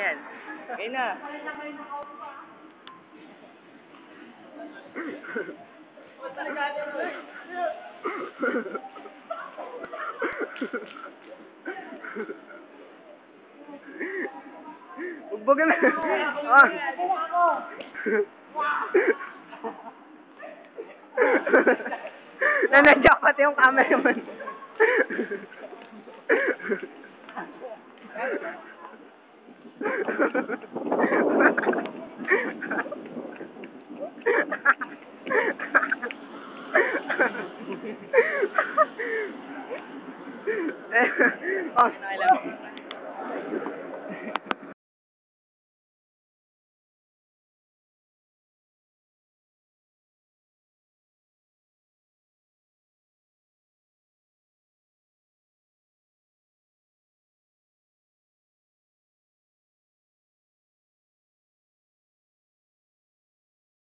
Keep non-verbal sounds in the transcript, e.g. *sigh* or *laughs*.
yan. Okay na. Ugbog na. Ah. Nanadya pati yung cameraman. *laughs* Aslında.